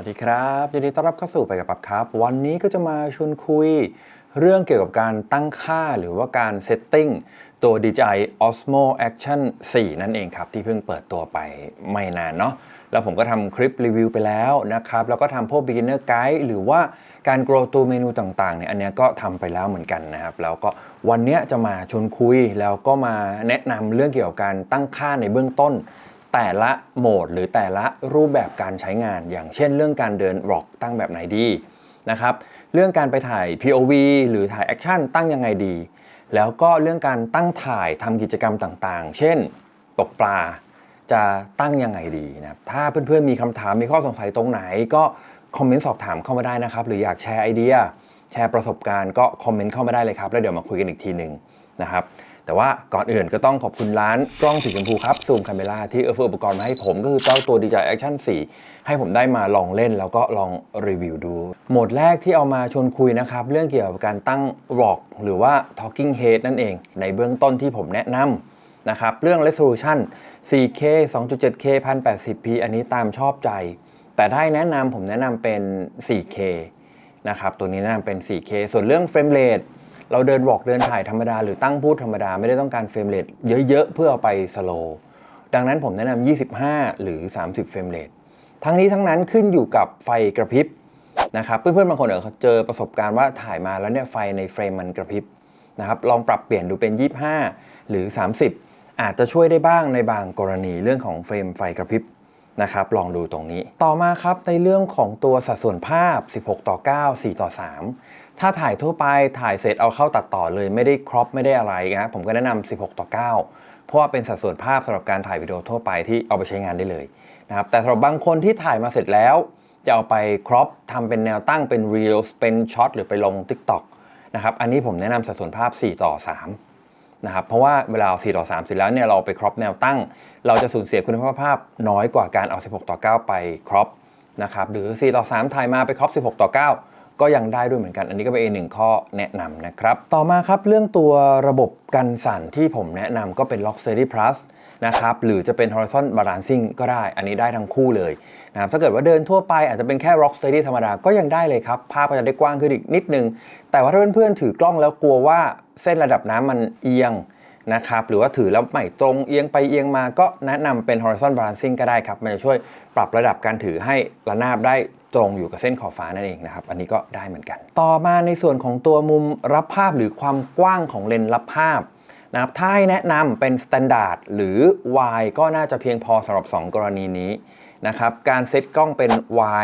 วัสดีครับยินดีต้อนรับเข้าสู่ไปกับปับครับ วันนี้ก็จะมาชวนคุย เรื่องเกี่ยวกับการตั้งค่าหรือว่าการเซตติ้งตัว DJI Osmo Action 4 นั่นเองครับ ที่เพิ่งเปิดตัวไปไม่นานเนาะแล้วผมก็ทำคลิปรีวิวไปแล้วนะครับ แล้วก็ทำพวก beginner guide หรือว่าการ grow ตัวเมนูต่างๆเนี่ยอันนี้ก็ทำไปแล้วเหมือนกันนะครับ แล้วก็วันนี้จะมาชวนคุยแล้วก็มาแนะนำเรื่องเกี่ยวกับการตั้งค่าในเบื้องต้น แต่ละโหมดหรือแต่ละรูปแบบการใช้งาน อย่างเช่นเรื่องการเดินร็อกตั้งแบบไหนดีนะครับเรื่องการไปถ่าย POV หรือถ่ายแอคชั่นตั้งยังไงดี แล้วก็เรื่องการตั้งถ่ายทำกิจกรรมต่างๆ เช่น ตกปลาจะตั้งยังไงดีนะครับถ้าเพื่อนๆมีคำถามมีข้อสงสัยตรงไหน ก็คอมเมนต์สอบถามเข้ามาได้นะครับ หรืออยากแชร์ไอเดีย แชร์ประสบการณ์ก็คอมเมนต์เข้ามาได้เลยครับ แล้วเดี๋ยวมาคุยกันอีกทีหนึ่งนะครับ แต่ว่าก่อนอื่นก็ต้องขอบคุณร้านกล้องสีชมพูครับซูมคาเมล่าที่เอื้อเฟื้ออุปกรณ์มาให้ผมก็คือเจ้าตัว DJI Action 4 ให้ผมได้มาลองเล่นแล้วก็ลองรีวิวดู โหมดแรกที่เอามาชวนคุยนะครับ เรื่องเกี่ยวกับการตั้ง ROG หรือว่า Talking Head นั่นเอง ในเบื้องต้นที่ผมแนะนำนะครับเรื่อง resolution 4K 2.7K 1080p อันนี้ตามชอบใจ แต่ถ้าให้แนะนำผมแนะนำเป็น 4K นะครับตัวนี้แนะนำเป็น 4K ส่วนเรื่อง frame rate เราเดินบอกเดินถ่ายธรรมดา หรือตั้งพูดธรรมดา ไม่ได้ต้องการเฟรมเรทเยอะๆ เพื่อเอาไปสโลว์ดังนั้นผมแนะนำ25 หรือ 30 เฟรมเรททั้งนี้ทั้งนั้นขึ้นอยู่กับไฟกระพริบนะครับเพื่อนๆบางคนเออเจอประสบการณ์ว่าถ่ายมาแล้วเนี่ยไฟในเฟรมมันกระพริบนะครับลองปรับเปลี่ยนดูเป็น 25 หรือ 30 อาจจะช่วยได้บ้างในบางกรณีเรื่องของเฟรมไฟกระพริบ นะครับลองดูตรงนี้ ต่อมาครับในเรื่องของตัวสัดส่วนภาพ 16 ต่อ 9 4 ต่อ 3 ถ้าถ่ายทั่วไปถ่ายเสร็จเอาเข้าตัดต่อเลยไม่ได้ครอปไม่ได้อะไรนะผมก็แนะนำ16 ต่อ 9 เพราะว่าเป็นสัดส่วนภาพสำหรับการถ่ายวิดีโอทั่วไปที่เอาไปใช้งานได้เลยนะครับแต่สำหรับบางคนที่ถ่ายมาเสร็จแล้ว จะเอาไปครอปทำเป็นแนวตั้งเป็น Reels เป็นช็อตหรือไปลง TikTok นะครับอันนี้ผมแนะนำสัดส่วนภาพ 4 ต่อ 3 นะครับเพราะว่าเวลาเอา4ต่อ3เสร็จแล้วเนี่ยเราไปครอปแนวตั้ง เราจะสูญเสียคุณภาพภาพน้อยกว่าการเอา 16 ต่อ 9 ไปครอปนะครับหรือ 4 ต่อ 3 ถ่ายมาไปครอป 16 ต่อ 9 ก็ยังได้ด้วยเหมือนกัน อันนี้ก็เป็นอีกหนึ่งข้อแนะนำนะครับ ต่อมาครับเรื่องตัวระบบกันสั่นที่ผมแนะนำก็เป็น Lock Series Plus นะครับหรือจะเป็น Horizon Balancing ก็ได้ อันนี้ได้ทั้งคู่เลยนะครับถ้าเกิดว่าเดินทั่วไปอาจจะเป็นแค่ Rock Steady ธรรมดาก็ยังได้เลยครับ ภาพก็จะได้กว้างขึ้นอีกนิดนึง แต่ว่าถ้าเพื่อนๆถือกล้องแล้วกลัวว่าเส้นระดับน้ำมันเอียงนะครับหรือว่าถือแล้วไม่ตรงเอียงไปเอียงมาก็แนะนำเป็น horizon balancing ก็ได้ครับ มันจะช่วยปรับระดับการถือให้ระนาบได้ตรงอยู่กับเส้นขอบฟ้านั่นเองนะครับ อันนี้ก็ได้เหมือนกัน ต่อมาในส่วนของตัวมุมรับภาพหรือความกว้างของเลนส์รับภาพ นะครับถ้าให้แนะนำเป็น standard หรือ Y ก็น่าจะเพียงพอสำหรับ 2 กรณีนี้นะครับการเซตกล้องเป็น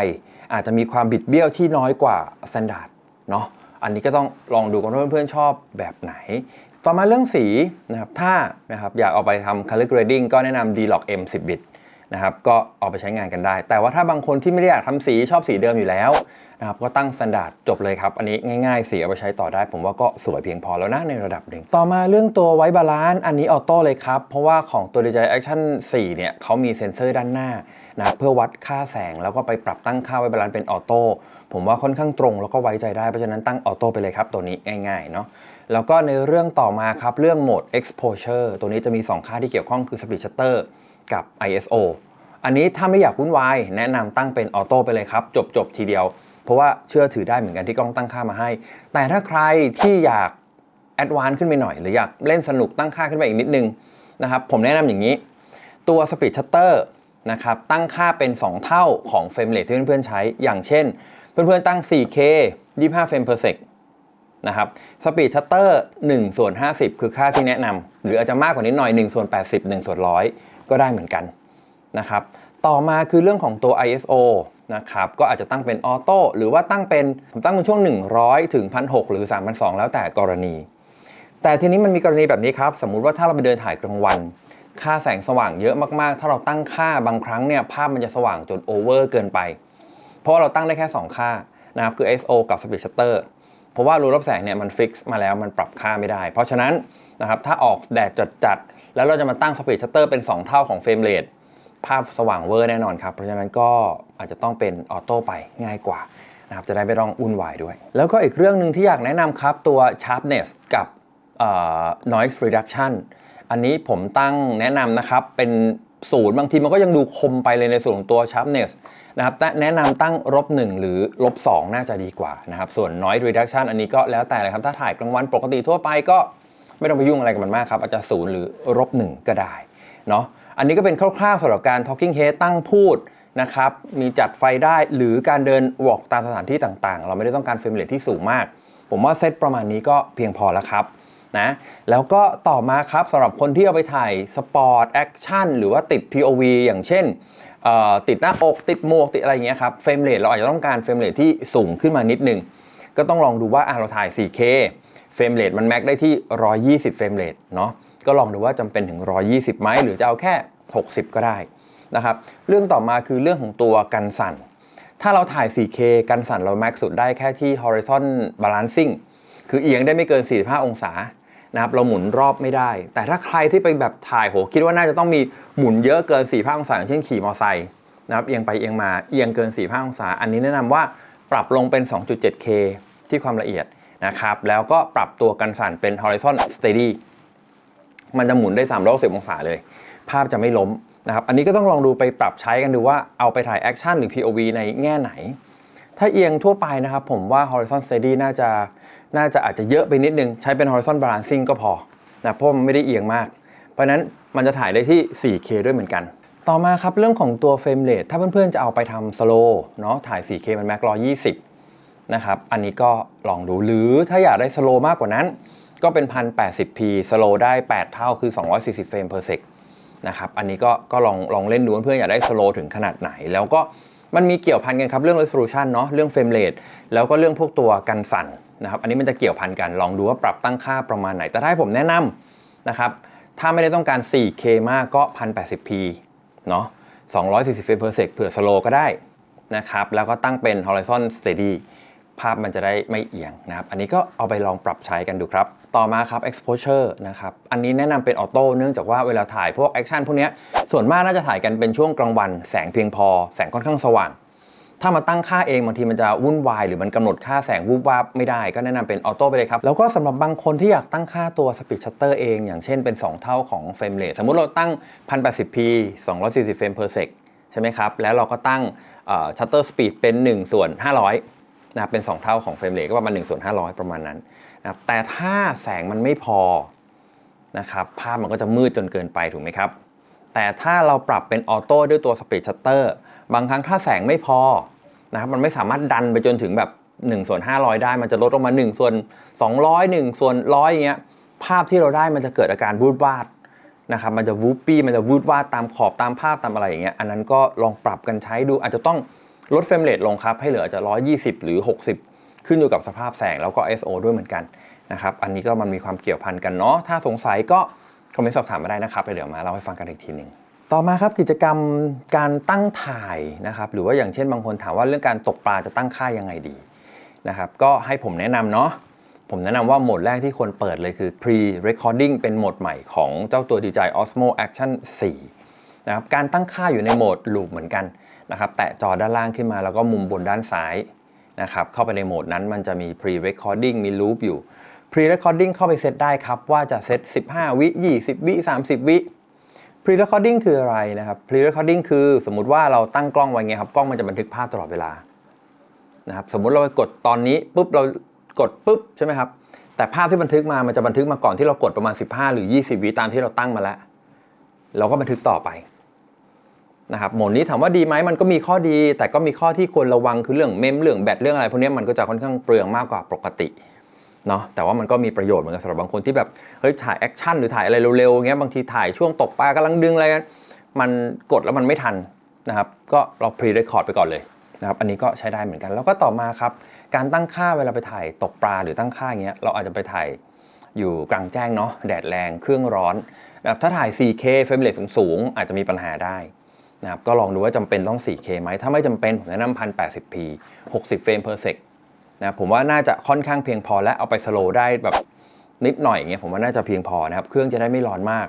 Y อาจจะมีความบิดเบี้ยวที่น้อยกว่า standard เนาะอันนี้ก็ต้องลองดูกันว่าเพื่อนๆชอบแบบไหน ต่อมาเรื่องสีนะครับถ้านะครับอยากเอาไปทำ color grading ก็แนะนำ D-Log M 10 bit นะครับก็เอาไปใช้งานกันได้ แต่ว่าถ้าบางคนที่ไม่ได้อยากทำสีชอบสีเดิมอยู่แล้วนะครับก็ตั้ง standard จบเลยครับ อันนี้ง่ายๆ สีเอาไปใช้ต่อได้ ผมว่าก็สวยเพียงพอแล้วนะในระดับหนึ่ง ต่อมาเรื่องตัวไว้บาลานซ์อันนี้ออโต้เลยครับ เพราะว่าของตัว DJI Action 4 เนี่ยเขามีเซ็นเซอร์ด้านหน้านะเพื่อวัดค่าแสงแล้วก็ไปปรับตั้งค่าไว้บาลานซ์เป็นออโต้ผมว่าค่อนข้างตรงแล้วก็ไว้ใจได้เพราะฉะนั้นตั้งออโต้ไปเลยครับตัวนี้ง่ายๆเนาะแล้วก็ในเรื่องต่อมาครับเรื่องโหมด exposure ตัวนี้จะมี 2 ค่าที่เกี่ยวข้องคือ speed shutter กับ ISO อันนี้ถ้าไม่อยากวุ่นวายแนะนำตั้งเป็นออโต้ไปเลยครับ จบจบทีเดียว เพราะว่าเชื่อถือได้เหมือนกันที่กล้องตั้งค่ามาให้ แต่ถ้าใครที่อยากแอดวานซ์ขึ้นไปหน่อย หรืออยากเล่นสนุกตั้งค่าขึ้นไปอีกนิดนึงนะครับผมแนะนำอย่างนี้ ตัว speed shutter นะครับตั้งค่าเป็น 2 เท่าของเฟรมเรทที่เพื่อนๆใช้ อย่างเช่น เพื่อนๆตั้ง 4K 25เฟรม per sec นะครับสปีดชัตเตอร์1ส่วน50 คือค่าที่แนะนำหรืออาจจะมากกว่านี้หน่อย1ส่วน80 1ส่วน100 ก็ได้เหมือนกันนะครับ ต่อมาคือเรื่องของตัว ISO นะครับก็อาจจะตั้งเป็นออโต้หรือว่าตั้งเป็นผมตั้งเป็นช่วง 100 ถึง 1,600 หรือ 3,200 แล้วแต่กรณี แต่ทีนี้มันมีกรณีแบบนี้ครับ สมมุติว่าถ้าเราไปเดินถ่ายกลางวัน ค่าแสงสว่างเยอะมากๆ ถ้าเราตั้งค่าบางครั้งเนี่ยภาพมันจะสว่างจนโอเวอร์เกินไป เพราะว่าเราตั้งได้แค่ 2 ค่านะครับคือ ISO กับ Speed Shutter เพราะว่ารูรับแสงเนี่ยมันฟิกซ์มาแล้วมันปรับค่าไม่ได้ เพราะฉะนั้นนะครับถ้าออกแดดจัดๆ แล้วเราจะมาตั้ง Speed Shutter เป็น 2 เท่าของเฟรมเรทภาพสว่างเวอร์แน่นอนครับ เพราะฉะนั้นก็อาจจะต้องเป็นออโต้ไปง่ายกว่านะครับจะได้ไม่ต้องวุ่นวายด้วย แล้วก็อีกเรื่องหนึ่งที่อยากแนะนำครับตัว sharpness กับ noise reduction อันนี้ผมตั้งแนะนำนะครับเป็นศูนย์บางทีมันก็ยังดูคมไปเลยในส่วนของตัว sharpness นะครับแแนะนำตั้งลบ1หรือลบ2น่าจะดีกว่านะครับส่วน noise reduction อันนี้ก็แล้วแต่เลยครับ ถ้าถ่ายกลางวันปกติทั่วไปก็ ไม่ต้องไปยุ่งอะไรกับมันมากครับอาจจะศูนย์หรือลบ1ก็ได้เนาะอันนี้ก็เป็นคร่าวๆสำหรับการ talking head ตั้งพูดนะครับมีจัดไฟได้หรือการเดิน walk ตามสถานที่ต่างๆ เราไม่ได้ต้องการเฟรมเรทที่สูงมาก ผมว่าเซตประมาณนี้ก็เพียงพอแล้วครับนะแล้วก็ต่อมาครับสำหรับคนที่เอาไปถ่ายสปอร์ตแอคชั่นหรือว่าติด POV อย่างเช่นติดหน้าอกติดหมวกติดอะไรอย่างเงี้ยครับเฟรมเรทเราอาจจะต้องการเฟรมเรทที่สูงขึ้นมานิดนึง ก็ต้องลองดูว่าเราถ่าย 4K เฟรมเรทมันแม็กได้ที่ 120 เฟรมเรทเนาะก็ลองดูว่าจำเป็นถึง 120ไหมหรือจะเอาแค่ 60 ก็ได้นะครับเรื่องต่อมาคือเรื่องของตัวกันสั่น ถ้าเราถ่าย 4K กันสั่นเราแม็กสุดได้แค่ที่ horizon balancing คือเอียงได้ไม่เกิน 45 องศานะครับเราหมุนรอบไม่ได้ แต่ถ้าใครที่ไปแบบถ่ายโหคิดว่าน่าจะต้องมีหมุนเยอะเกิน 45 องศาอย่างเช่นขี่มอเตอร์ไซค์นะครับเอียงไปเอียงมาเอียงเกิน 45 องศา อันนี้แนะนำว่าปรับลงเป็น 2.7K ที่ความละเอียด นะครับ แล้วก็ปรับตัวกันสั่นเป็น horizon steady มันจะหมุนได้ 360 องศาเลย ภาพจะไม่ล้มนะครับ อันนี้ก็ต้องลองดูไปปรับใช้กันดูว่าเอาไปถ่ายแอคชั่นหรือ POV ในแง่ไหน ถ้าเอียงทั่วไปนะครับ ผมว่า horizon steady น่าจะน่าจะอาจจะเยอะไปนิดนึง ใช้เป็น horizon balancing ก็พอนะเพราะมันไม่ได้เอียงมาก เพราะนั้นมันจะถ่ายได้ที่ 4K ด้วยเหมือนกัน ต่อมาครับเรื่องของตัว frame rate ถ้าเพื่อนๆจะเอาไปทำ slow เนาะถ่าย 4K มัน max 120 นะครับ อันนี้ก็ลองดูหรือถ้าอยากได้ slow มากกว่านั้น ก็เป็น 1080p slow ได้ 8 เท่าคือ 240 เฟรม per sec นะครับ อันนี้ก็ก็ลองลองเล่นดูเพื่อนอยากได้ slow ถึงขนาดไหน แล้วก็มันมีเกี่ยวพันกันครับ เรื่อง resolution เนาะเรื่อง frame rate แล้วก็เรื่องพวกตัวกันสั่นนะครับ อันนี้มันจะเกี่ยวพันกันลองดูว่าปรับตั้งค่าประมาณไหน แต่ถ้าให้ผมแนะนำนะครับถ้าไม่ได้ต้องการ 4K มากก็ 1080p เนาะ240 เฟรม per sec เผื่อ slow ก็ได้นะครับ แล้วก็ตั้งเป็น horizon steady ภาพมันจะได้ไม่เอียงนะครับ อันนี้ก็เอาไปลองปรับใช้กันดูครับ ต่อมาครับ exposure นะครับ อันนี้แนะนำเป็นออโต้เนื่องจากว่าเวลาถ่ายพวกแอคชั่นพวกเนี้ยส่วนมากน่าจะถ่ายกันเป็นช่วงกลางวัน แสงเพียงพอ แสงค่อนข้างสว่าง ถ้ามาตั้งค่าเองบางทีมันจะวุ่นวาย หรือมันกำหนดค่าแสงวูบวาบไม่ได้ ก็แนะนำเป็นออโต้ไปเลยครับ แล้วก็สำหรับบางคนที่อยากตั้งค่าตัว speed shutter เองอย่างเช่นเป็น 2 เท่าของ frame rate สมมุติเราตั้ง 1080p 240เฟรม per sec ใช่ไหมครับแล้วเราก็ตั้ง shutter speed เป็น 1 ส่วน 500 นะครับเป็น 2 เท่าของเฟรมเรทก็ประมาณ1ส่วน500 ประมาณนั้นนะครับแต่ถ้าแสงมันไม่พอนะครับภาพมันก็จะมืดจนเกินไปถูกไหมครับ แต่ถ้าเราปรับเป็นออโต้ด้วยตัวสปีดชัตเตอร์บางครั้งถ้าแสงไม่พอนะครับมันไม่สามารถดันไปจนถึงแบบ1ส่วน500 ได้ มันจะลดลงมา 1 ส่วน 200 1 ส่วน100อย่างเงี้ยภาพที่เราได้มันจะเกิดอาการวูดวาดนะครับมันจะวูปปี้มันจะวูดวาดตามขอบตามภาพตามอะไรอย่างเงี้ยอันนั้นก็ลองปรับกันใช้ดูอาจจะต้อง ลดเฟรมเรทลงครับ ให้เหลือจะ 120 หรือ 60 ขึ้นอยู่กับสภาพแสงแล้วก็ ISO ด้วยเหมือนกันนะครับ อันนี้ก็มันมีความเกี่ยวพันกันเนาะ ถ้าสงสัยก็คอมเมนต์สอบถามมาได้นะครับ เดี๋ยวมาเล่าให้ฟังกันอีกทีหนึ่งต่อมาครับกิจกรรมการตั้งถ่ายนะครับ หรือว่าอย่างเช่นบางคนถามว่าเรื่องการตกปลาจะตั้งค่ายังไงดีนะครับ ก็ให้ผมแนะนำเนาะ ผมแนะนำว่าโหมดแรกที่ควรเปิดเลยคือ pre recording เป็นโหมดใหม่ของเจ้าตัว DJI Osmo Action 4นะครับ การตั้งค่าอยู่ในโหมด loop เหมือนกัน นะครับแตะจอด้านล่างขึ้นมาแล้วก็มุมบนด้านซ้ายนะครับเข้าไปในโหมดนั้นมันจะมี pre recording มี loop อยู่ pre recording เข้าไปเซตได้ครับ ว่าจะเซต 15 วิ 20 วิ 30 วิ pre recording คืออะไรนะครับ pre recording คือสมมุติว่าเราตั้งกล้องไว้ไงครับ กล้องมันจะบันทึกภาพตลอดเวลานะครับสมมุติเราไปกดตอนนี้ปุ๊บเรากดปุ๊บใช่ไหมครับแต่ภาพที่บันทึกมามันจะบันทึกมาก่อนที่เรากดประมาณ 15 หรือ 20 วิตามที่เราตั้งมาแล้ว เราก็บันทึกต่อไป นะครับโหมดนี้ถามว่าดีไหมมันก็มีข้อดี แต่ก็มีข้อที่ควรระวังคือเรื่องเมมเรื่องแบตเรื่องอะไรพวกนี้มันก็จะค่อนข้างเปลืองมากกว่าปกติเนาะแต่ว่ามันก็มีประโยชน์เหมือนกันสำหรับบางคนที่แบบเฮ้ยถ่ายแอคชั่นหรือถ่ายอะไรเร็วๆอย่างเงี้ยบางทีถ่ายช่วงตกปลากำลังดึงอะไรกันมันกดแล้วมันไม่ทันนะครับก็เราพรีเรคคอร์ดไปก่อนเลยนะครับอันนี้ก็ใช้ได้เหมือนกัน แล้วก็ต่อมาครับการตั้งค่าเวลาไปถ่ายตกปลาหรือตั้งค่าอย่างเงี้ยเราอาจจะไปถ่ายอยู่กลางแจ้งเนาะแดดแรงเครื่องร้อนแบบถ้าถ่าย 4K เฟรมเรทสูงๆอาจจะมีปัญหาได้ นะครับก็ลองดูว่าจำเป็นต้อง 4K ไหมถ้าไม่จำเป็นผมแนะนำ 1080p 60 เฟรม per sec นะผมว่าน่าจะค่อนข้างเพียงพอและเอาไปสโลว์ได้แบบนิดหน่อยอย่างเงี้ยผมว่าน่าจะเพียงพอนะครับ เครื่องจะได้ไม่ร้อนมาก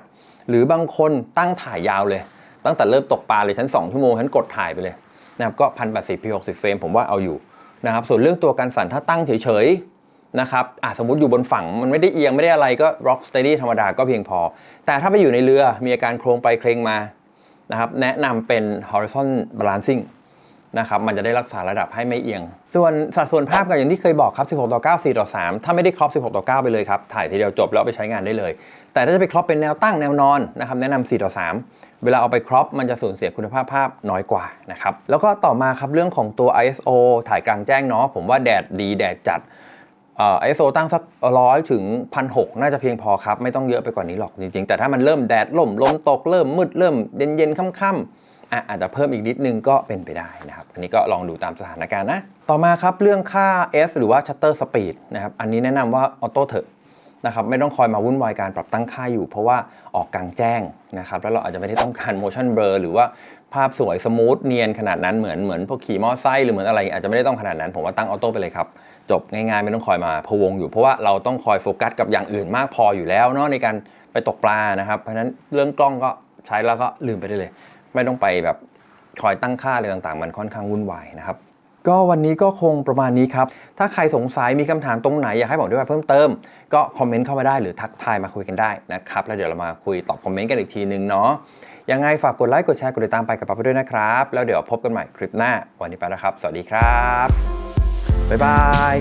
หรือบางคนตั้งถ่ายยาวเลย ตั้งแต่เริ่มตกปลาเลยฉัน2ชั่วโมงฉันกดถ่ายไปเลยนะครับก็ 1080p 60 เฟรมผมว่าเอาอยู่นะครับส่วนเรื่องตัวการสั่นถ้าตั้งเฉยๆนะครับอะสมมติอยู่บนฝั่งมันไม่ได้เอียงไม่ได้อะไรก็ rock steady ธรรมดาก็เพียงพอ แต่ถ้าไปอยู่ในเรือมีอาการโครงไปเคลงมา นะครับแนะนำเป็น horizon balancing นะครับมันจะได้รักษาระดับให้ไม่เอียง ส่วนสัดส่วนภาพก็อย่างที่เคยบอกครับ 16 ต่อ 9 4 ต่อ 3 ถ้าไม่ได้ครอป 16 ต่อ 9 ไปเลยครับ ถ่ายทีเดียวจบแล้วไปใช้งานได้เลย แต่ถ้าจะไปครอปเป็นแนวตั้งแนวนอนนะครับแนะนำ4ต่อ 3 เวลาเอาไปครอปมันจะสูญเสียคุณภาพภาพน้อยกว่านะครับแล้วก็ต่อมาครับเรื่องของตัว ISO ถ่ายกลางแจ้งเนาะผมว่าแดดดีแดดจัด เอ่อ ISO ตั้งสักร้อยถึงพันหน่าจะเพียงพอครับ ไม่ต้องเยอะไปกว่านี้หรอกจริงๆ แต่ถ้ามันเริ่มแดดล่มลมตกเริ่มมืดเริ่มเย็นๆค่ำๆออาจจะเพิ่มอีกนิดนึงก็เป็นไปได้นะครับ อันนี้ก็ลองดูตามสถานการณ์นะ ต่อมาครับเรื่องค่า S หรือว่า shutter speed นะครับ อันนี้แนะนำว่าออโต้เถอะนะครับไม่ต้องคอยมาวุ่นวายการปรับตั้งค่าอยู่ เพราะว่าออกกลางแจ้งนะครับแล้วเราอาจจะไม่ได้ต้องการ motion blur หรือว่าภาพสวยสมูทเนียนขนาดนั้นเหมือนเหมือนพวกขี่มอไซค์หรือเหมือนอะไรอาจจะไม่ได้ต้องขนาดนั้น ผมว่าตั้งออโต้ไปเลยครับ จบง่ายๆ ไม่ต้องคอยมาพวงอยู่ เพราะว่าเราต้องคอยโฟกัสกับอย่างอื่นมากพออยู่แล้วเนาะในการไปตกปลานะครับเพราะฉะนั้นเรื่องกล้องก็ใช้แล้วก็ลืมไปได้เลย ไม่ต้องไปแบบคอยตั้งค่าอะไรต่างๆ มันค่อนข้างวุ่นวายนะครับก็วันนี้ก็คงประมาณนี้ครับ ถ้าใครสงสัยมีคำถามตรงไหน อยากให้บอกด้วยเพิ่มเติม ก็คอมเมนต์เข้ามาได้หรือทักทายมาคุยกันได้นะครับ แล้วเดี๋ยวเรามาคุยตอบคอมเมนต์กันอีกทีนึงเนาะยังไงฝากกดไลค์กดแชร์กดติดตามไปกับปั๊บไปด้วยนะครับ แล้วเดี๋ยวพบกันใหม่คลิปหน้า วันนี้ไปแล้วครับ สวัสดีครับ บ๊ายบาย